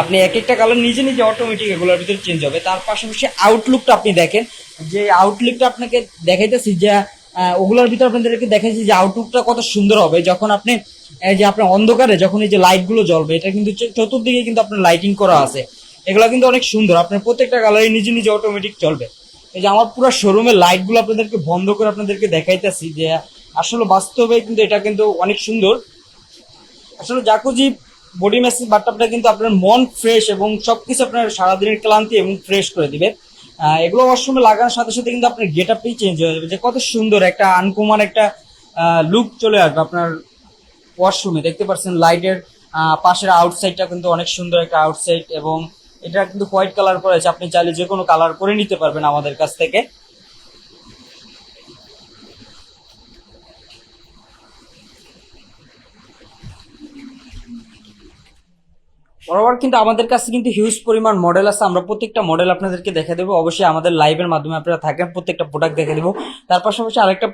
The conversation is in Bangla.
আপনি এক একটা কালার নিজে নিজে অটোমেটিক এগুলোর ভিতরে চেঞ্জ হবে। তার পাশাপাশি আউটলুকটা আপনি দেখেন। যে আউটলুকটা আপনাকে দেখাইতেছি যে ওগুলোর ভিতরে আপনাদেরকে দেখাইছি যে আউটলুকটা কত সুন্দর হবে। যখন আপনি যে আপনার অন্ধকারে যখন এই যে লাইটগুলো জ্বলবে, এটা কিন্তু চতুর্দিকে কিন্তু আপনার লাইটিং করা আছে। এগুলো কিন্তু অনেক সুন্দর। আপনার প্রত্যেকটা কালারই নিজে নিজে অটোমেটিক চলবে। এই যে আমার পুরো শোরুমের লাইটগুলো আপনাদেরকে বন্ধ করে আপনাদেরকে দেখাইতেছি যে, আসলে বাস্তবে কিন্তু এটা কিন্তু অনেক সুন্দর। আসলে জাকুজি বডি ম্যাসেজ বাথটাবটা কিন্তু আপনার মন ফ্রেশ এবং সবকিছু আপনার সারাদিনের ক্লান্তি এবং ফ্রেশ করে দিবে। এগুলো ওয়াশরুমে লাগানোর সাথে সাথে কিন্তু আপনার গেট আপটাই চেঞ্জ হয়ে যাবে যে কত সুন্দর একটা আনকমন একটা লুক চলে আসবে আপনার ওয়াশরুমে দেখতে পাচ্ছেন লাইটের পাশের আউটসাইডটা কিন্তু অনেক সুন্দর একটা আউটসাইড এবং এটা কিন্তু হোয়াইট কালার করেছে। আপনি চাইলে যে কোনো কালার করে নিতে পারবেন আমাদের কাছ থেকে। বরাবর কিন্তু আমাদের কাছে কিন্তু হিউজ পরিমাণ মডেল আছে। আমরা প্রত্যেকটা মডেল আপনাদেরকে দেখে দেবো। অবশ্যই আমাদের লাইভের মাধ্যমে আপনারা থাকেন, প্রত্যেকটা প্রোডাক্ট দেখে দেবো। তার পাশাপাশি আরেকটা